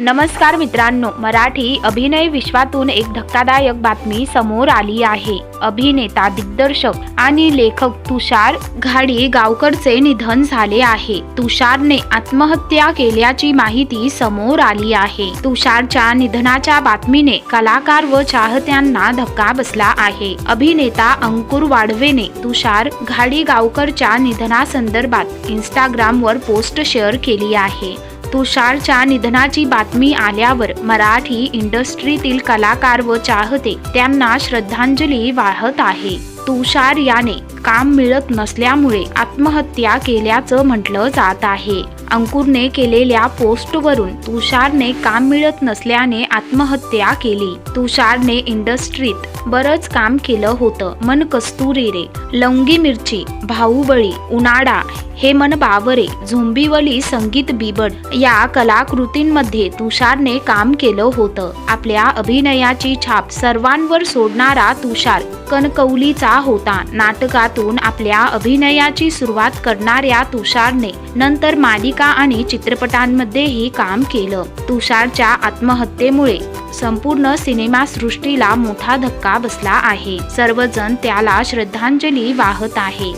नमस्कार मित्रांनो मराठी अभिनय विश्वातून एक धक्कादायक बातमी समोर आली आहे. अभिनेता दिग्दर्शक आणि लेखक तुषार घाडी गावकरचे निधन झाले आहे. तुषारने आत्महत्या केल्याची माहिती समोर आली आहे. तुषारच्या निधनाच्या बातमीने कलाकार व चाहत्यांना धक्का बसला आहे. अभिनेता अंकुर वाढवेने तुषार घाडी गावकरच्या निधनासंदर्भात इंस्टाग्रामवर पोस्ट शेअर केली आहे. तुषारच्या निधनाची बातमी आल्यावर मराठी इंडस्ट्रीतील कलाकार व चाहते त्यांना श्रद्धांजली वाहत आहे. तुषार याने काम मिळत नसल्यामुळे आत्महत्या केल्याचं म्हटलं जात आहे. अंकुरने केलेल्या पोस्टवरून तुषारने काम मिळत नसल्याने आत्महत्या केली. तुषारने इंडस्ट्रीत बरंच काम केलं होतं. मन कस्तुरी रे लवंगी मिरची भाऊबळी उन्हाळा हे मन बावरे झोंबिवली संगीत बिबट या कलाकृतींमध्ये तुषारने काम केलं होतं. आपल्या अभिनयाची छाप सर्वांवर सोडणारा तुषार कणकवलीचा होता. नाटकातून आपल्या अभिनयाची सुरुवात करणाऱ्या तुषारने नंतर मालिका आणि चित्रपटांमध्येही काम केलं. तुषारच्या आत्महत्येमुळे संपूर्ण सिनेमासृष्टीला मोठा धक्का बसला आहे. सर्वजण त्याला श्रद्धांजली वाहत आहे.